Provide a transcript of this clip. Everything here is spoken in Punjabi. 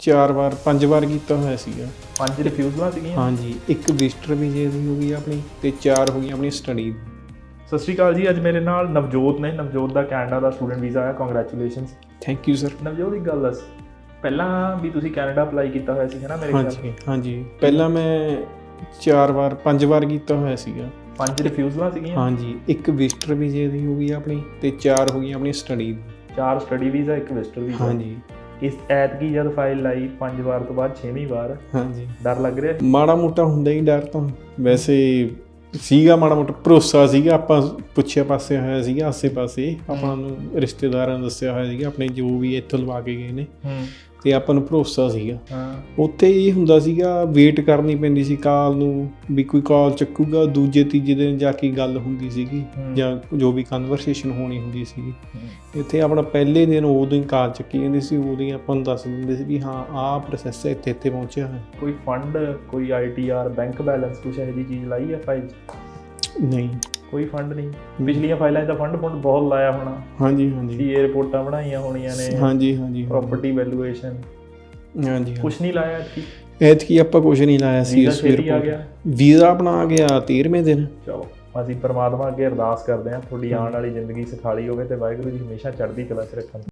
ਚਾਰ ਵਾਰ ਪੰਜ ਵਾਰ ਕੀਤਾ ਹੋਇਆ ਸੀਗਾ। ਪੰਜ ਰਿਫਿਊਜ਼ਲਾਂ ਸੀਗੀਆਂ ਹਾਂਜੀ ਇੱਕ ਵਿਜ਼ਟਰ ਵੀਜ਼ੇ ਦੀ ਹੋ ਗਈ ਆਪਣੀ ਤੇ ਚਾਰ ਹੋ ਗਈਆਂ ਆਪਣੀ ਸਟੱਡੀ ਸਤਿ ਸ਼੍ਰੀ ਅਕਾਲ ਜੀ ਅੱਜ ਮੇਰੇ ਨਾਲ ਨਵਜੋਤ ਨੇ। ਨਵਜੋਤ ਦਾ ਕੈਨੇਡਾ ਦਾ ਸਟੂਡੈਂਟ ਵੀਜ਼ਾ ਆਇਆ congratulations thank you sir Navjot ਇੱਕ ਗੱਲ ਦੱਸ। ਪਹਿਲਾਂ ਵੀ ਤੁਸੀਂ ਕੈਨੇਡਾ ਅਪਲਾਈ ਕੀਤਾ ਹੋਇਆ ਸੀ ਹੈ ਨਾ ਮੇਰੇ ਖਿਆਲ ਹਾਂਜੀ ਹਾਂਜੀ। ਪਹਿਲਾਂ ਮੈਂ ਚਾਰ ਵਾਰ ਪੰਜ ਵਾਰ ਕੀਤਾ ਹੋਇਆ ਸੀਗਾ। ਪੰਜ ਰਿਫਿਊਜ਼ਲਾਂ ਸੀਗੀਆਂ ਹਾਂਜੀ ਇੱਕ ਵਿਜ਼ਟਰ ਵੀਜ਼ੇ ਦੀ ਹੋ ਗਈ ਆਪਣੀ ਤੇ ਚਾਰ ਹੋ ਗਈਆਂ ਆਪਣੀ ਸਟੱਡੀ ਚਾਰ ਸਟੱਡੀ ਵੀਜ਼ਾ ਇੱਕ ਵਿਜ਼ਟਰ ਵੀਜ਼ਾ ਹਾਂਜੀ। ਇਸ ਐਤਕੀ ਜਦ ਫਾਈਲ ਲਾਈ ਪੰਜ ਵਾਰ ਤੋਂ ਬਾਅਦ ਛੇਵੀਂ ਵਾਰ। ਹਾਂਜੀ। ਡਰ ਲੱਗ ਰਿਹਾ? ਮਾੜਾ ਮੋਟਾ ਹੁੰਦਾ ਹੀ ਡਰ ਤਾਂ। ਵੈਸੇ ਸੀਗਾ ਮਾੜਾ ਮੋਟਾ ਭਰੋਸਾ ਸੀਗਾ ਆਪਾਂ ਪੁੱਛਿਆ ਪਾਸੇ ਹੋਇਆ ਸੀਗਾ ਆਸੇ ਪਾਸੇ ਆਪਾਂ ਨੂੰ ਰਿਸ਼ਤੇਦਾਰਾਂ ਨੂੰ ਦੱਸਿਆ ਹੋਇਆ ਸੀਗਾ ਆਪਣੇ ਜੋ ਵੀ ਇੱਥੋਂ ਲਵਾ ਕੇ ਗਏ ਨੇ। ਹੂੰ। ਤੇ ਆਪਾਂ ਨੂੰ ਭਰੋਸਾ ਸੀਗਾ। ਹਾਂ। ਉੱਥੇ ਇਹ ਹੁੰਦਾ ਸੀਗਾ ਵੇਟ ਕਰਨੀ ਪੈਂਦੀ ਸੀ ਕਾਲ ਨੂੰ ਵੀ ਕੋਈ ਕਾਲ ਚੱਕੂਗਾ ਦੂਜੇ ਤੀਜੇ ਦਿਨ ਜਾ ਕੇ ਗੱਲ ਹੁੰਦੀ ਸੀਗੀ। ਜਾਂ ਜੋ ਵੀ ਕਨਵਰਸੇਸ਼ਨ ਹੋਣੀ ਹੁੰਦੀ ਸੀਗੀ। ਇੱਥੇ ਆਪਣਾ ਪਹਿਲੇ ਦਿਨ ਉਦੋਂ ਹੀ ਕਾਲ ਚੱਕੀ ਜਾਂਦੀ ਸੀ ਉਦੋਂ ਹੀ ਆਪਾਂ ਨੂੰ ਦੱਸ ਦਿੰਦੇ ਸੀ ਵੀ ਹਾਂ ਆਹ ਪ੍ਰੋਸੈਸ ਇੱਥੇ ਇੱਥੇ ਪਹੁੰਚਿਆ ਹੈ ਕੋਈ ਫੰਡ ਕੋਈ ਆਈਟੀਆਰ ਬੈਂਕ ਬੈਲੈਂਸ ਕੁਛ ਇਹੋ ਜਿਹੀ ਚੀਜ਼ ਲਾਈ ਹੈ ਫਾਈਲ ਨਹੀਂ। ਕੋਈ ਫੰਡ ਨਹੀਂ। ਪਿਛਲੀਆਂ ਫਾਈਲਾਂ 'ਚ ਤਾਂ ਫੰਡ ਫੰਡ ਬਹੁਤ ਲਾਇਆ ਹੋਣਾ। ਹਾਂਜੀ ਹਾਂਜੀ। ਸੀ ਰਿਪੋਰਟਾਂ ਬਣਾਈਆਂ ਹੋਣੀਆਂ ਨੇ। ਹਾਂਜੀ ਹਾਂਜੀ ਪ੍ਰਾਪਰਟੀ ਵੈਲੂਏਸ਼ਨ ਹਾਂਜੀ ਕੁਛ ਨਹੀਂ ਲਾਇਆ ਐਤਕੀ ਐਤਕੀ ਆਪਾਂ ਕੁਝ ਨਹੀਂ ਲਾਇਆ ਸੀ ਵੀਜ਼ਾ ਇਸ। ਗਿਆ। ਵੀਜ਼ਾ ਆਪਣਾ ਆ ਗਿਆ 13ਵੇਂ ਦਿਨ। ਚਲੋ ਅਸੀਂ ਪਰਮਾਤਮਾ ਅੱਗੇ ਅਰਦਾਸ ਕਰਦੇ ਹਾਂ ਤੁਹਾਡੀ ਆਉਣ ਵਾਲੀ ਜ਼ਿੰਦਗੀ ਸੁਖਾਲੀ ਹੋਵੇ ਤੇ ਵਾਹਿਗੁਰੂ ਜੀ ਹਮੇਸ਼ਾ ਚੜ੍ਹਦੀ ਕਲਾ 'ਚ ਰੱਖਣ।